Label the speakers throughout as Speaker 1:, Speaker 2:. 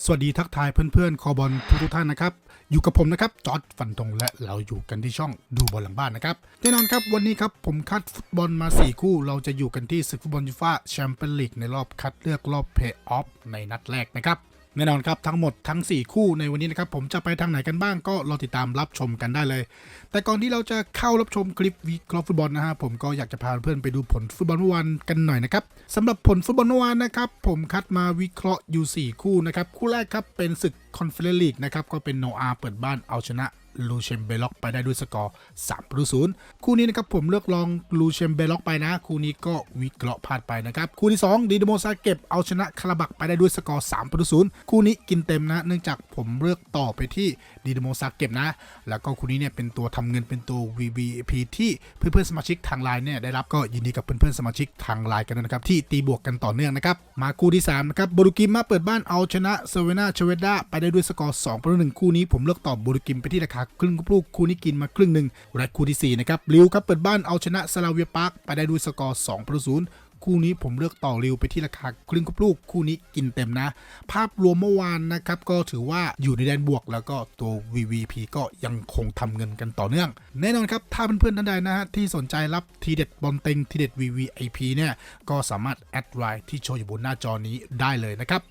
Speaker 1: สวัสดีทักทายเพื่อนๆ คอบอลทุกๆท่านนะครับ อยู่กับผมนะครับจอร์ดฟันธงและเราอยู่กันที่ช่องดูบอลหลังบ้านนะครับแน่นอนครับวันนี้ครับผมคัดฟุตบอลมา 4 คู่ เราจะอยู่กันที่ศึกฟุตบอลยูฟ่าแชมเปี้ยนลีกในรอบคัดเลือกรอบเพย์ออฟในนัดแรกนะครับ แน่นอนครับทั้งหมดทั้ง 4 คู่ในวันนี้นะครับผมจะไปทางไหนกันบ้างก็รอติดตามรับชมกันได้เลย แต่ก่อนที่เราจะเข้ารับชมคลิปวิเคราะห์ฟุตบอลนะฮะผมก็อยากจะพาเพื่อนไปดูผลฟุตบอลเมื่อวานกันหน่อยนะครับสำหรับผลฟุตบอลเมื่อวานนะครับผมคัดมาวิเคราะห์อยู่ 4 คู่นะครับคู่แรกครับเป็นศึกคอนเฟอเรนซ์ลีกนะครับก็เป็นโนอาเปิดบ้านเอาชนะ ลูเชมเบล็อกไปได้ด้วยสกอร์3ประตูศูนย์คู่นี้นะครับผมเลือกลองลูเชมเบล็อกไปนะ คู่นี้ก็วิเคราะห์พลาดไปนะครับ คู่ที่ 2 ดีดโมซาเก็บเอาชนะคาราบักไปได้ด้วยสกอร์3ประตูศูนย์คู่นี้กินเต็มนะ เนื่องจากผมเลือกต่อไปที่ดีดโมซาเก็บนะ แล้วก็คู่นี้เนี่ยเป็นตัวทำเงินเป็นตัว VVP ที่เพื่อนๆสมาชิกทางไลน์เนี่ยได้รับก็ยินดีกับเพื่อนๆสมาชิกทางไลน์กันด้วยนะครับที่ตีบวกกันต่อเนื่องนะครับมาคู่ที่3นะครับโบรูกิมมาเปิดบ้านเอาชนะเซเวนาเชเวด้าไปได้ด้วยสกอร์2ประตูหนึ่งคู่นี้ผมเลือกต่อโบรูกิมไปที่ราคาครึ่งลูกคู่นี้กินมาครึ่งหนึ่งและคู่ที่สี่นะครับลิวครับเปิดบ้านเอาชนะซาลาเวียปาร์กไปได้ด้วยสกอร์2ประตูศูนย์คู่นี้ผมเลือกต่อริวไปที่ราคาครึ่งกับลูกคู่นี้กินเต็มนะ ภาพรวมเมื่อวานนะครับ ก็ถือว่าอยู่ในแดนบวกแล้วก็ตัว VVP ก็ยังคงทำเงินกันต่อเนื่อง แน่นอนครับ ถ้าเพื่อนๆท่านใดนะฮะ ที่สนใจรับทีเด็ดบอลเต็งทีเด็ด VVIP เนี่ย ก็สามารถแอดไลน์ที่โชว์อยู่บนหน้าจอนี้ได้เลยนะครับ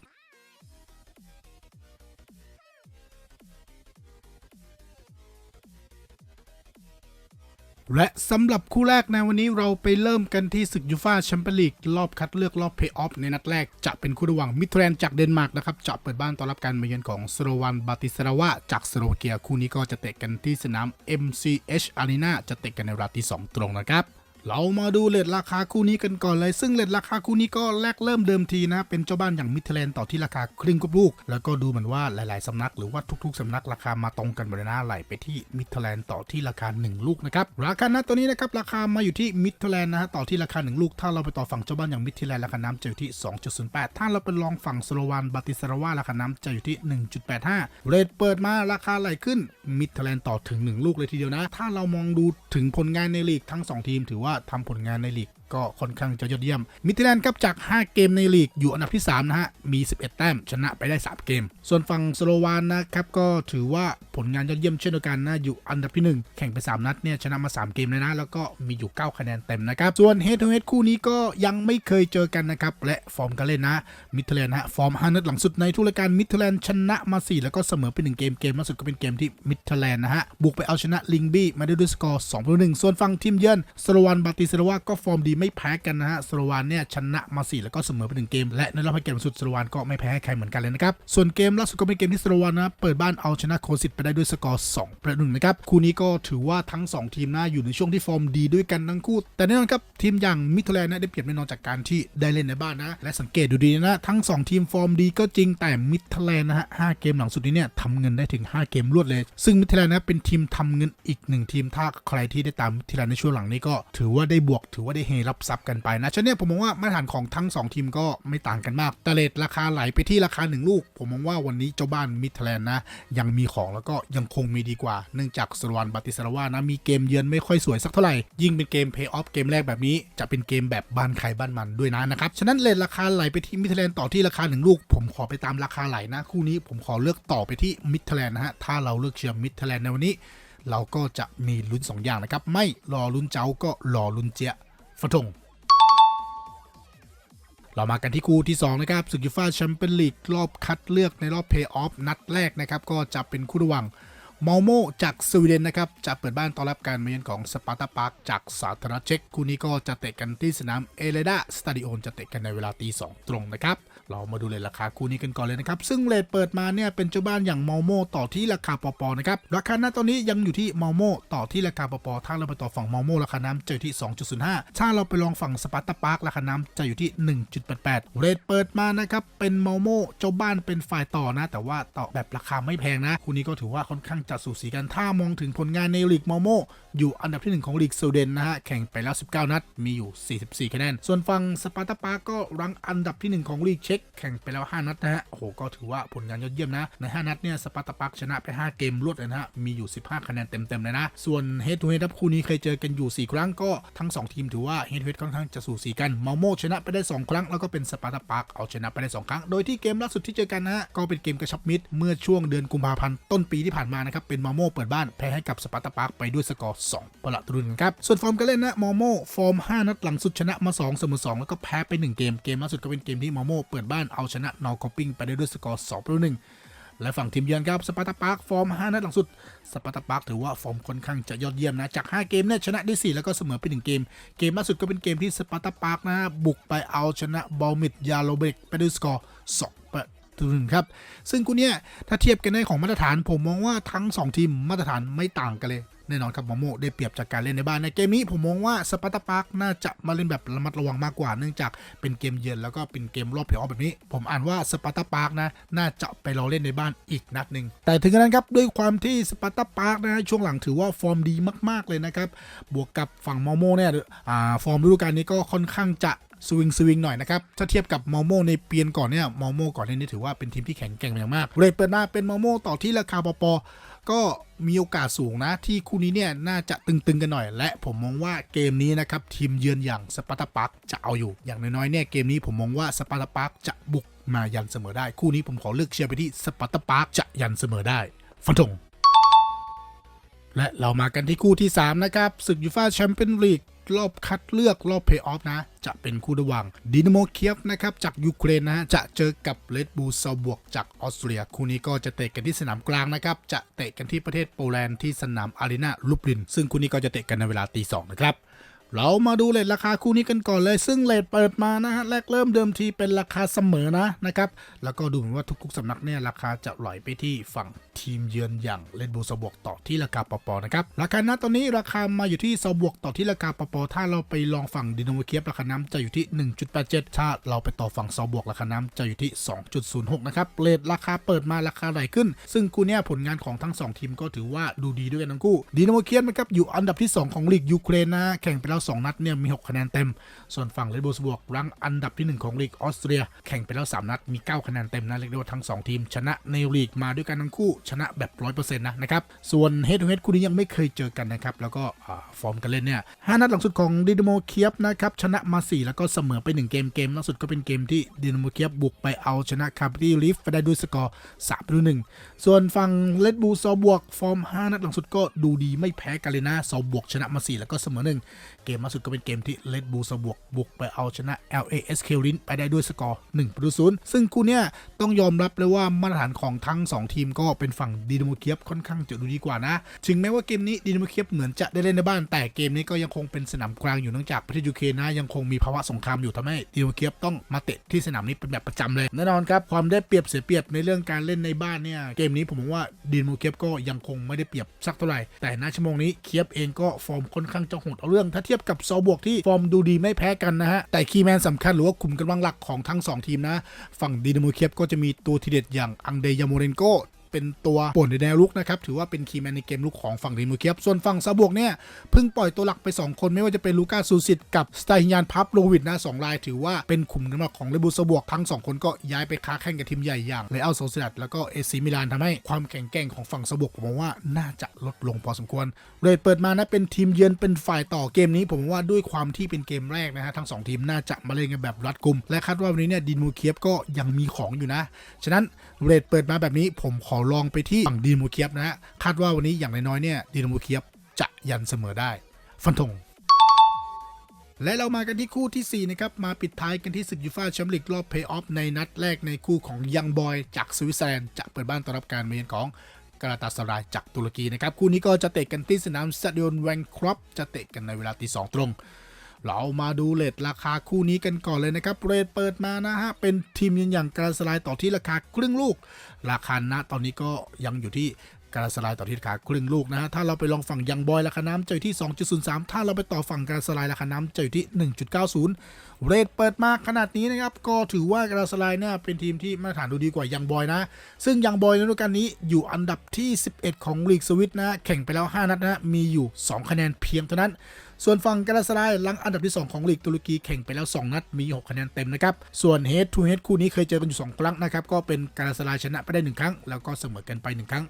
Speaker 1: และสำหรับคู่แรกในวันนี้เราไปเริ่มกันที่ศึกยูฟ่าแชมเปี้ยนลีกรอบคัดเลือกรอบเพย์ออฟในนัดแรกจะเป็นคู่ระหว่างมิตรแลนด์จากเดนมาร์กนะครับจะเปิดบ้านต้อนรับการมาเยือนของสโลวันบาติสราวาจากสโลวาเกียคู่นี้ก็จะเตะกันที่สนาม MCH Arena จะเตะกันในเวลาที่2ตรงนะครับ เรามาดูเลทราคาคู่นี้กันก่อนเลยซึ่งเลทราคาคู่นี้ก็แรกเริ่มเดิมทีนะ เป็นเจ้าบ้านอย่างมิเทแลนต่อที่ราคาครึ่งกับลูก แล้วก็ดูเหมือนว่าหลาย ๆ สำนักหรือว่าทุก ๆ สำนักราคามาตรงกันหมดเลยนะไหลไปที่มิเทแลนต่อที่ราคา 1 ลูกนะครับราคาณตัวนี้นะครับราคามาอยู่ที่มิเทแลนนะฮะต่อที่ราคา 1 ลูก ถ้าเราไปต่อฝั่งเจ้าบ้านอย่างมิเทแลนราคาน้ำจะอยู่ที่ 2.08 ถ้าเราไปลองฝั่งสโลวานบาติสราวาราคาน้ำจะอยู่ที่ 1.85 เรทเปิดมาราคาไหลขึ้นมิเทแลนต่อถึง 1 ลูกเลยทีเดียวนะ ถ้าเรามองดูถึงผลงานในลีกทั้ง 2 ทีมถือว่าทำผลงานในลีก ก็ค่อนข้างจะยอดเยี่ยม มิดเทแลนด์ครับจาก 5 เกมในลีกอยู่อันดับที่ 3 นะฮะ มี 11 แต้ม ชนะไปได้ 3 เกม ส่วนฝั่งสโลวานนะครับ ก็ถือว่าผลงานยอดเยี่ยมเช่นเดียวกันนะ อยู่อันดับที่ 1 แข่งไป 3 นัดเนี่ยชนะมา 3 เกมเลยนะ แล้วก็มีอยู่ 9 คะแนนเต็มนะครับ ส่วนเฮดทูเฮดคู่นี้ก็ยังไม่เคยเจอกันนะครับ และฟอร์มการเล่นนะ มิดเทแลนด์นฮะ ฟอร์ม5นัดหลังสุดในทุกรายการมิดเทแลนด์ชนะมา 4 แล้วก็เสมอไป1เกม เกมล่าสุดก็เป็นเกมที่มิดเทแลนด์นะฮะ บุกไปเอาชนะลิงบี้มาได้ด้วยสกอร์2-1ส่วนฝั่งทีมเยือนสโลวันบาติสราวาก็ฟอร์มดีไม่แพ้กันนะฮะสโลวานเนี่ยชนะมา4แล้วก็เสมอไปหนึ่งเกม และในรอบให้เกมสุดสโลวานก็ไม่แพ้ใครเหมือนกันเลยนะครับส่วนเกมล่าสุดก็เป็นเกมที่สโลวานนะเปิดบ้านเอาชนะโคสิตไปได้ด้วยสกอร์2ประหนึ่งนะครับคู่นี้ก็ถือว่าทั้ง 2 ทีมนะอยู่ในช่วงที่ฟอร์มดีด้วยกันทั้งคู่ แต่แน่นอนครับทีมอย่างมิทแลนด์นะได้เปรียบแน่นอนจากการที่ได้เล่นในบ้านนะและสังเกตดูดีนะทั้ง 2 ทีมฟอร์มดีก็จริงแต่มิทแลนด์นะฮะ5เกมหลังสุดนี้เนี่ยทำเงินได้ถึง 5 เกมรวดเลย ซึ่งมิทแลนด์นะเป็นทีมทำเงินอีกหนึ่งทีมถ้าใครที่ได้ตามมิทแลนด์ในช่วงหลังนี้ก็ถือว่าได้บวกถือว่าได้เฮรับรัพย์กันไปนะฉะนั้นเนี่ยผมมองว่ามาตรฐานของทั้ง 2 ทีมก็ไม่ต่างกันมากแต่เลทราคาไหลไปที่ราคา 1 ลูก ผมมองว่าวันนี้เจ้าบ้านมิทแลนด์นะ ยังมีของแล้วก็ยังคงมีดีกว่า เนื่องจากสรวันบาติสราวานะ มีเกมเยือนไม่ค่อยสวยสักเท่าไหร่ ยิ่งเป็นเกมเพย์ออฟเกมแรกแบบนี้ จะเป็นเกมแบบบ้านใครบ้านมันด้วยนะนะครับฉะนั้นเลทราคาไหลไปที่มิทแลนด์ต่อที่ราคา 1 ลูก ผมขอไปตามราคาไหลนะคู่นี้ผมขอเลือกต่อไปที่มิทแลนด์นะฮะถ้าเราเลือกเชียร์มิทแลนด์ในวันนี้เราก็จะมีลุ้น 2 อย่างนะครับ ไม่รอลุ้นเจ้าก็รอลุ้นเจีย ฟทงเรามากันที่คู่ที่ 2 นะครับศึกยูฟ่าแชมเปี้ยนลีกรอบคัดเลือกในรอบเพย์ออฟนัดแรกนะครับ ก็จะเป็นคู่ระหว่าง มอลโมจากสวีเดนนะครับจะเปิดบ้านต้อนรับการมาเยือนของสปาร์ตาปาร์กจากสาธารณเช็กคู่นี้ก็จะเตะกันที่สนามเอเลดาสตาดิโอนจะเตะกันในเวลาตีสองตรงนะครับ เรามาดูเลยราคาคู่นี้กันก่อนเลยนะครับ ซึ่งเลทเปิดมาเนี่ยเป็นเจ้าบ้านอย่างมอลโมต่อที่ราคาปอปอนะครับ ราคาณตอนนี้ยังอยู่ที่มอลโมต่อที่ราคาปอปอถ้าเราไปต่อฝั่งมอลโมราคาน้ำจะอยู่ที่ 2.05 ถ้าเราไปลองฝั่งสปาร์ตาปาร์กราคาน้ำจะอยู่ที่ 1.88 เรทเปิดมานะครับเป็นมอลโมเจ้าบ้านเป็นฝ่ายต่อนะ แต่ว่าต่อแบบราคาไม่แพงนะคู่นี้ก็ถือว่าค่อนข้างจะสูสีกันถ้ามองถึงผลงานในลีกมอโมอยู่อันดับที่หนึ่งของลีกสวีเดนนะฮะ แข่งไปแล้ว 19 นัด มีอยู่ 44 คะแนน ส่วนฝั่งสปาร์ตาปาก็รั้งอันดับที่หนึ่งของลีกเช็กแข่งไปแล้ว 5 นัดนะฮะ โอ้โห ก็ถือว่าผลงานยอดเยี่ยมนะ ใน 5 นัดเนี่ยสปาร์ตาปาชนะไป 5 เกมรวดเลยนะฮะ มีอยู่ 15 คะแนนเต็มๆเลยนะ ส่วนเฮดทูเฮดคู่นี้เคยเจอกันอยู่ 4 ครั้งก็ทั้ง 2 ทีมถือว่าเฮดทูเฮดค่อนข้างจะสูสีกันมอโมชนะไปได้ 2 ครั้ง แล้วก็เป็นสปาร์ตาปาเอาชนะไปได้ 2 ครั้ง โดยที่เกมล่าสุดที่เจอกันนะฮะก็เป็นเกมกระชับมิตรเมื่อช่วงเดือนกุมภาพันธ์ต้นปีที่ผ่านมานะครับเป็นมอโมเปิดบ้านแพ้ให้กับสปาร์ตาปาร์คไปด้วยสกอร์2ประตูหนึ่งครับส่วนฟอร์มการเล่นนะมอโมฟอร์ม 5 นัดหลังสุดชนะมา2เสมอ2แล้วก็แพ้ไป1เกมเกมล่าสุดก็เป็นเกมที่มอโมเปิดบ้านเอาชนะนอคอปปิ้งไปได้ด้วยสกอร์2ประตูหนึ่งและฝั่งทีมเยือนครับสปาร์ตาปาร์คฟอร์ม 5 นัดหลังสุดสปาร์ตาปาร์คถือว่าฟอร์มค่อนข้างจะยอดเยี่ยมนะ จาก 5 เกมเนี่ยชนะได้ 4 แล้วก็เสมอไป 1 เกม เกมล่าสุดก็เป็นเกมที่สปาร์ตาปาร์คนะบุกไปเอาชนะบอลมิดยาโลเบกไปด้วยสกอร์2ประ หนึ่งครับ ซึ่งคู่เนี้ยถ้าเทียบกันในของมาตรฐาน ผมมองว่าทั้ง 2 ทีมมาตรฐานไม่ต่างกันเลยแน่นอนครับมอโมได้เปรียบจากการเล่นในบ้านในเกมนี้ผมมองว่าสปาร์ตาปาร์คน่าจะมาเล่นแบบระมัดระวังมากกว่า เนื่องจากเป็นเกมเยือนแล้วก็เป็นเกมรอบเพลย์ออฟแบบนี้ ผมอ่านว่าสปาร์ตาปาร์คนะน่าจะไปรอเล่นในบ้านอีกนัดหนึ่งแต่ถึงกระนั้นครับด้วยความที่สปาร์ตาปาร์คนะช่วงหลังถือว่าฟอร์มดีมาก ๆเลยนะครับบวกกับฝั่งมอโมเนี่ยฟอร์มฤดูกาลนี้ก็ค่อนข้างจะ สวิงสวิงหน่อยนะครับ ถ้าเทียบกับมอโมในเปียนก่อนเนี่ยมอโมก่อนเนี่ยถือว่าเป็นทีมที่แข็งแกร่งอย่างมากเลยเปิดมาเป็นมอโมต่อที่ราคาปอปก็มีโอกาสสูงนะ ที่คู่นี้เนี่ยน่าจะตึงๆกันหน่อย และผมมองว่าเกมนี้นะครับทีมเยือนอย่างสปาร์ตาปักจะเอาอยู่ อย่างน้อยๆเนี่ยเกมนี้ผมมองว่าสปาร์ตาปักจะบุกมายันเสมอได้ คู่นี้ผมขอเลือกเชียร์ไปที่สปาร์ตาปักจะยันเสมอได้ฟันธงและเรามากันที่คู่ที่ 3 นะครับศึกยูฟ่าแชมเปี้ยนลีก รอบคัดเลือกรอบเพย์ออฟนะ จะเป็นคู่ระหว่างดินาโมเคียฟนะครับจากยูเครนนะฮะจะเจอกับเลดบูซาบวกจากออสเตรีย คู่นี้ก็จะเตะกันที่สนามกลางนะครับ จะเตะกันที่ประเทศโปแลนด์ที่สนามอารีนาลูบลิน ซึ่งคู่นี้ก็จะเตะกันในเวลาตีสองนะครับ เรามาดูเลทราคาคู่นี้กันก่อนเลย ซึ่งเลทเปิดมานะฮะแรกเริ่มเดิมทีเป็นราคาเสมอนะนะครับ แล้วก็ดูเหมือนว่าทุกๆสำนักเนี่ยราคาจะไหลไปที่ฝั่งทีมเยือนอย่างเลดบูสบวกต่อที่ราคาปปนะครับราคาณตอนนี้ราคามาอยู่ที่สบวกต่อที่ราคาปปถ้าเราไปลองฝั่งดินโนเคียบราคาน้ำจะอยู่ที่ 1.87 ถ้าเราไปต่อฝั่งสบวกราคาน้ำจะอยู่ที่ 2.06 นะครับเลทราคาเปิดมาราคาไหลขึ้น ซึ่งคู่เนี้ยผลงานของทั้งสองทีมก็ถือว่าดูดีด้วยกันทั้งคู่ดินโนเคียบนะครับอยู่อันดับที่ 2 ของลีกยูเครนนะแข่งไปแล้ว2นัดเนี่ยมี 6 คะแนนเต็ม ส่วนฝั่งเลดบูสบวกรั้งอันดับที่ 1 ของลีกออสเตรีย แข่งไปแล้ว 3 นัดมี 9 คะแนนเต็มนะเรียกได้ว่าทั้ง 2 ทีม ชนะในลีกมาด้วยกันทั้งคู่ชนะแบบ 100%นะนะครับส่วนเฮดทูเฮดคู่นี้ยังไม่เคยเจอกันนะครับแล้วก็ฟอร์มการเล่นเนี่ยห้านัดหลังสุดของดินโมเคียบนะครับชนะมา 4 แล้วก็เสมอไป 1 เกมเกมล่าสุดก็เป็นเกมที่ดินโมเคียบบุกไปเอาชนะคาร์บิลิฟไปได้ด้วยสกอร์3ต่อ1ส่วนฝั่งเลดบูซอบวกฟอร์ม 5 นัดหลังสุดก็ดูดีไม่แพ้กันเลยนะซอบวกชนะมา 4 แล้วก็เสมอ1เกมล่าสุดก็เป็นเกมที่เลดบูซอบวกบุกไปเอาชนะ LAS เคลินไปได้ด้วยสกอร์1ประตูศูนย์ซึ่งคู่เนี้ยต้องยอมรับเลยว่ามาตรฐานของทั้ง 2 ทีมก็เป็นฝั่งดินาโมเคียบค่อนข้างจะดูดีกว่านะ ถึงแม้ว่าเกมนี้ดินาโมเคียบเหมือนจะได้เล่นในบ้าน แต่เกมนี้ก็ยังคงเป็นสนามกลางอยู่เนื่องจากประเทศยูเครนนะยังคงมีภาวะสงครามอยู่ทำให้ดินาโมเคียบต้องมาเตะที่สนามนี้เป็นแบบประจำเลยแน่นอนครับความได้เปรียบเสียเปรียบในเรื่องการเล่นในบ้านเนี่ยเกมนี้ผมมองว่าดินาโมเคียบก็ยังคงไม่ได้เปรียบสักเท่าไหร่แต่ณชั่วโมงนี้เคียบเองก็ฟอร์มค่อนข้างจะโหดเอาเรื่องถ้าเทียบกับซอบวกที่ฟอร์มดูดีไม่แพ้กันนะฮะแต่คีย์แมนสำคัญหรือว่าขุมกำลังหลักของทั้งสองทีมนะ ฝั่งดินาโมเคียบก็จะมีตัวทีเด็ดอย่างอังเดยาโมเรนโก เป็นตัวป่วนในแนวลุกนะครับ ถือว่าเป็นคีย์แมนในเกมลุกของฝั่งดินาโมเคียบส่วนฝั่งซาบวกเนี่ยเพิ่งปล่อยตัวหลักไป 2 คนไม่ว่าจะเป็นลูก้าซูซิตกับสไตฮิยานพับโลวิดนะสองรายถือว่าเป็นขุมกำลังของเลบูซาบวกทั้ง 2 คนก็ย้ายไปค้าแข่งกับทีมใหญ่อย่างเลอัลโซเซดัดแล้วก็เอซีมิลานทำให้ความแข็งแกร่งของฝั่งซาบวกผมว่าน่าจะลดลงพอสมควรเรทเปิดมานะเป็นทีมเยือนเป็นฝ่ายต่อเกมนี้ ผมว่าด้วยความที่เป็นเกมแรกนะฮะทั้งสองทีมน่าจะมาเล่นกันแบบรัดกุมและคาดว่าวันนี้เนี่ยดินมูเคียบก็ยังมีของอยู่นะ ฉะนั้นเรทเปิดมาแบบนี้ผมขอลองไปที่ฝั่งดินมูเคียบนะฮะคาดว่าวันนี้อย่างน้อยๆเนี่ยดินมูเคียบจะยันเสมอได้ ฟันธงและเรามากันที่คู่ทีสี่ 4 นะครับ มาปิดท้ายกันที่ศึกยูฟ่าแชมเปี้ยนลีกรอบเพย์ออฟในนัดแรกในคู่ของยังบอยจากสวิตเซอร์แลนด์จะเปิดบ้านต้อนรับการมาเยือนของกราตาสรายจากตุรกีนะครับ คู่นี้ก็จะเตะกันที่สนามสเตเดียนแวงครอปจะเตะกันในเวลาตีสองตรง เรามาดูเลทราคาคู่นี้กันก่อนเลยนะครับ เรทเปิดมานะฮะ เป็นทีมยืนอย่างการสลายต่อที่ราคาครึ่งลูก ราคาณตอนนี้ก็ยังอยู่ที่ กาลาสไลายต่อที่ราคาครึ่งลูกนะฮะถ้าเราไปลองฝั่งยังบอยราคาน้ำเจอที่ 2.03 ถ้าเราไปต่อฝั่งกาลาสไลายราคาน้ำเจอที่ 1.90 เรทเปิดมากขนาดนี้นะครับก็ถือว่ากาลาสไลายเนี่ยเป็นทีมที่มาตรฐานดูดีกว่ายังบอยนะ ซึ่งยังบอยในฤดูกาลนี้อยู่อันดับที่ 11 ของลีกสวิตนะแข่งไปแล้ว 5 นัดนะมีอยู่ 2 คะแนนเพียงเท่านั้นส่วนฝั่งกาลาสไลายหลังอันดับที่ 2 ของลีกตุรกีแข่งไปแล้ว 2 นัดมี 6 คะแนนเต็มนะครับ ส่วน Head to Head คู่นี้เคยเจอกันอยู่ 2 ครั้งนะครับ ก็เป็นกาลาสไลายชนะไปได้ 1 ครั้ง แล้วก็เสมอกันไป 1 ครั้ง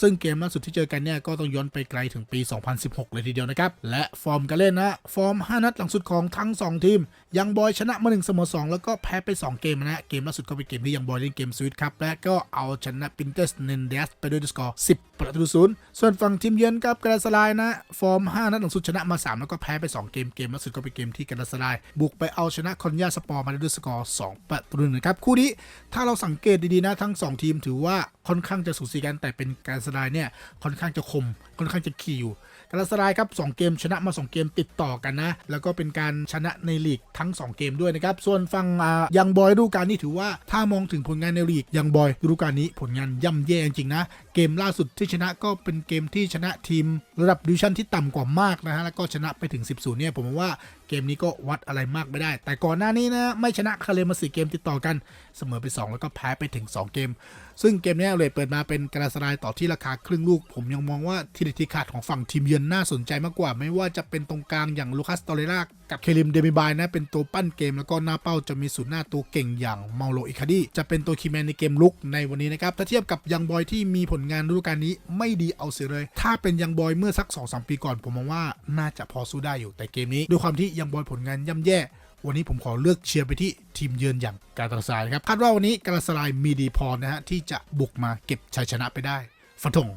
Speaker 1: ซึ่งเกมล่าสุดที่เจอกันเนี่ยก็ต้องย้อนไปไกลถึงปี 2016 เลยทีเดียวนะครับ และฟอร์มการเล่นนะ ฟอร์ม 5 นัดหลังสุดของทั้ง 2 ทีม ยังบอยชนะมา1เสมอ2 แล้วก็แพ้ไป 2 เกมนะ เกมล่าสุดก็เป็นเกมที่ยังบอยเล่นเกมสวิตครับ และก็เอาชนะปินเตสเนนเดสไปด้วยสกอร์ 10 ประตูศูนย์ส่วนฝั่งทีมเยือนกับกราสลายนะ ฟอร์ม 5 นัดหลังสุดชนะมา 3 แล้วก็แพ้ไป 2 เกม เกมล่าสุดก็เป็นเกมที่กราสลาย บุกไปเอาชนะคอนยาสปอร์มาด้วยสกอร์ 2 ประตูหนึ่งนะครับ คู่นี้ถ้าเราสังเกตดีๆนะทั้ง 2 ทีมถือว่าค่อนข้างจะสูสีกันแต่เป็นกราสลายเนี่ยค่อนข้างจะคมค่อนข้างจะขี่อยู่กาลาสรายครับ2เกมชนะมา 2 เกมติดต่อกันนะ แล้วก็เป็นการชนะในลีกทั้ง 2 เกมด้วยนะครับ ส่วนฝั่งยังบอยฤดูกาลนี้ถือว่าถ้ามองถึงผลงานในลีกยังบอยฤดูกาลนี้ผลงานย่ำแย่จริงๆนะ เกมล่าสุดที่ชนะก็เป็นเกมที่ชนะทีมระดับดิวิชั่นที่ต่ำกว่ามากนะฮะแล้วก็ชนะไปถึง 10 0เนี่ยผมว่าเกมนี้ก็วัดอะไรมากไม่ได้ แต่ก่อนหน้านี้นะไม่ชนะคาเลมาสี่เกมติดต่อกันเสมอไป 2 แล้วก็แพ้ไปถึง 2 เกม ซึ่งเกมนี้เลยเปิดมาเป็นกระสรายต่อที่ราคาครึ่งลูก ผมยังมองว่าทีเด็ดทีขาดของฝั่งทีมเยือนน่าสนใจมากกว่า ไม่ว่าจะเป็นตรงกลางอย่างลูคัสตอเรรากับเคลิมเดมิบายนะเป็นตัวปั้นเกมแล้วก็หน้าเป้าจะมีศูนย์หน้าตัวเก่งอย่างเมาโลอิคาดีจะเป็นตัวคีย์แมนในเกมลุกในวันนี้นะครับถ้าเทียบกับยังบอยที่มีผลงานฤดูกาลนี้ไม่ดีเอาเสียเลย ถ้าเป็นยังบอยเมื่อสัก2-3ปีก่อน ผมมองว่าน่าจะพอสู้ได้อยู่แต่เกมนี้ด้วยความที่ยังบอยผลงานย่ำแย่ วันนี้ผมขอเลือกเชียร์ไปที่ทีมเยือนอย่างกาตาลาสายครับคาดว่าวันนี้กาตาลายมีดีพอนะฮะที่จะบุกมาเก็บชัยชนะไปได้ฟันธง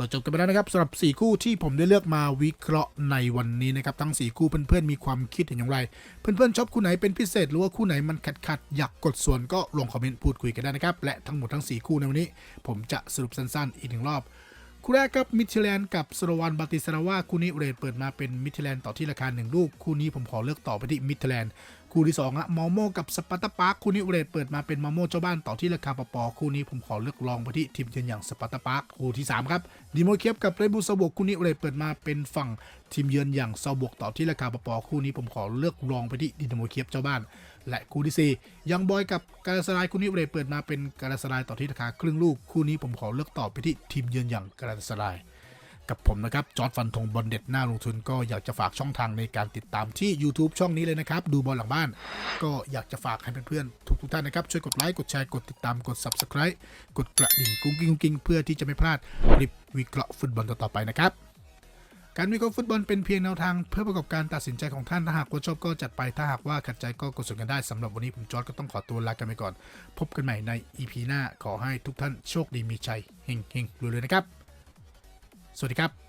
Speaker 1: ก็จบกันไปแล้วนะครับสำหรับ 4 คู่ที่ผมได้เลือกมาวิเคราะห์ในวันนี้นะครับทั้ง 4 คู่เพื่อนๆมีความคิดเห็นอย่างไร เพื่อนๆชอบคู่ไหนเป็นพิเศษหรือว่าคู่ไหนมันขัดขัดๆอยากกดส่วนก็ลงคอมเมนต์พูดคุยกันได้นะครับและทั้งหมดทั้ง 4 คู่ในวันนี้ ผมจะสรุปสั้นๆ อีกหนึ่งรอบ คู่แรกครับมิทิแลนด์กับสโลวันบาติสราวาคู่นี้เรทเปิดมาเป็นมิทิแลนด์ต่อที่ราคา1ลูกคู่นี้ผมขอเลือกต่อไปที่มิทิแลนด์คู่ที่2อะมอโมกับสปาร์ตาปาร์คคู่นี้เรทเปิดมาเป็นมอโมเจ้าบ้านต่อที่ราคาปปอคู่นี้ผมขอเลือกลองไปที่ทีมเยือนอย่างสปาร์ตาปาร์คคู่ที่3ครับดิโมเคียบกับเรบูซาบกคู่นี้เรทเปิดมาเป็นฝั่งทีมเยือนอย่างซาบกต่อที่ราคาปปอคู่นี้ผมขอเลือกลองไปที่ดินโมเคียบเจ้าบ้าน และคู่ที่4ยังบอยกับกาลาสรายคู่นี้เรทเปิดมาเป็นกาลาสรายต่อที่ราคาครึ่งลูกคู่นี้ผมขอเลือกต่อไปที่ทีมเยือนอย่างกาลาสราย กับผมนะครับ จอร์ดฟันธงบอลเด็ดหน้าลงทุนก็อยากจะฝากช่องทางในการติดตามที่ YouTube ช่องนี้เลยนะครับ ดูบอลหลังบ้าน ก็อยากจะฝากให้เพื่อนๆทุกๆท่านนะครับ ช่วยกดไลค์กดแชร์กดติดตามกด Subscribe กดกระดิ่งกุ้งกิ้งกุ้งกิ้งเพื่อที่จะไม่พลาดคลิปวิเคราะห์ฟุตบอลต่อๆไปนะครับการวิเคราะห์ฟุตบอลเป็นเพียงแนวทางเพื่อประกอบการตัดสินใจของท่านถ้าหากว่าชอบก็จัดไปถ้าหากว่าขัดใจก็กดส่วนกันได้สำหรับวันนี้ผมจอร์ดก็ต้องขอตัวลากันไปก่อน พบกันใหม่ใน EP หน้าขอให้ทุกท่านโชคดีมีชัยเฮงๆรวยๆนะครับ สวัสดีครับ